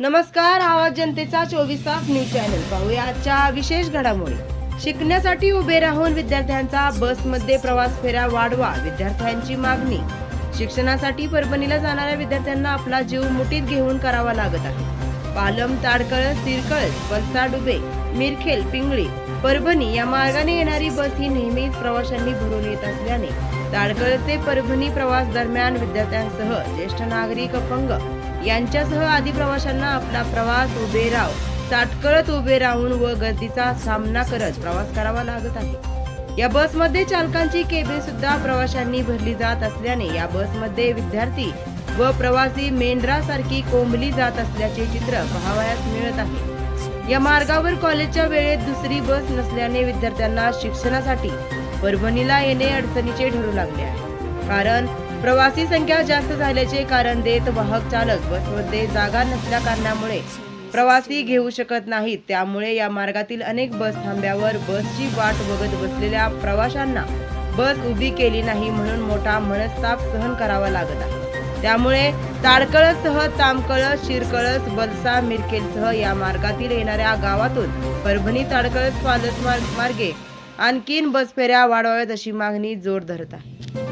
नमस्कार आवाज जनतेचा चोवीस तास न्यूज चॅनल. पाहूया आजच्या विशेष घडामोडी. शिकण्यासाठी उभे राहून विद्यार्थ्यांचा बसमध्ये प्रवास फेऱ्या वाढवा विद्यार्थ्यांची मागणी. शिक्षणासाठी परभणीला जाणाऱ्या विद्यार्थ्यांना आपला जीव मुठीत घेऊन करावा लागत आहे. पालम ताडकळस तिरकळस वलसा डुबे मिरखेल पिंगळी परभणी या मार्गाने येणारी बस ही नेहमीच प्रवाशांनी भरून येत असल्याने ताडकळस ते परभणी प्रवास दरम्यान विद्यार्थ्यांसह ज्येष्ठ नागरिक अपंग यांच्यासह आदी प्रवाशांना आपला प्रवास उभे राव ताटकळत उभे राहून व गर्दीचा सामना करत प्रवास करावा लागत आहे. या बसमध्ये चालकांची केबिन सुद्धा प्रवाशांनी भरली जात असल्याने या बसमध्ये विद्यार्थी व प्रवासी मेंढरासारखी कोंबली जात असल्याचे चित्र पाहावयास मिळत आहे. या मार्गावर कॉलेजच्या वेळेत दुसरी बस नसल्याने विद्यार्थ्यांना शिक्षणासाठी परभणीला येणे अडचणीचे ठरू लागले आहे. कारण प्रवासी संख्या जास्त झाल्याचे कारण देत वाहक चालक बसमध्ये जागा नसल्या कारणामुळे प्रवासी घेऊ शकत नाहीत. त्यामुळे या मार्गातील अनेक बस थांब्यावर बसची वाट बघत बसलेल्या प्रवाशांना बस उभी केली नाही म्हणून मोठा मनस्ताप सहन करावा लागत आहे. त्यामुळे ताडकळससह तामकळस शिरकळस बलसा मिरकेलसह या मार्गातील येणाऱ्या गावातून परभणी ताडकळस पालस मार्गे आणखीन बस फेऱ्या वाढवाव्यात अशी मागणी जोर धरत आहे.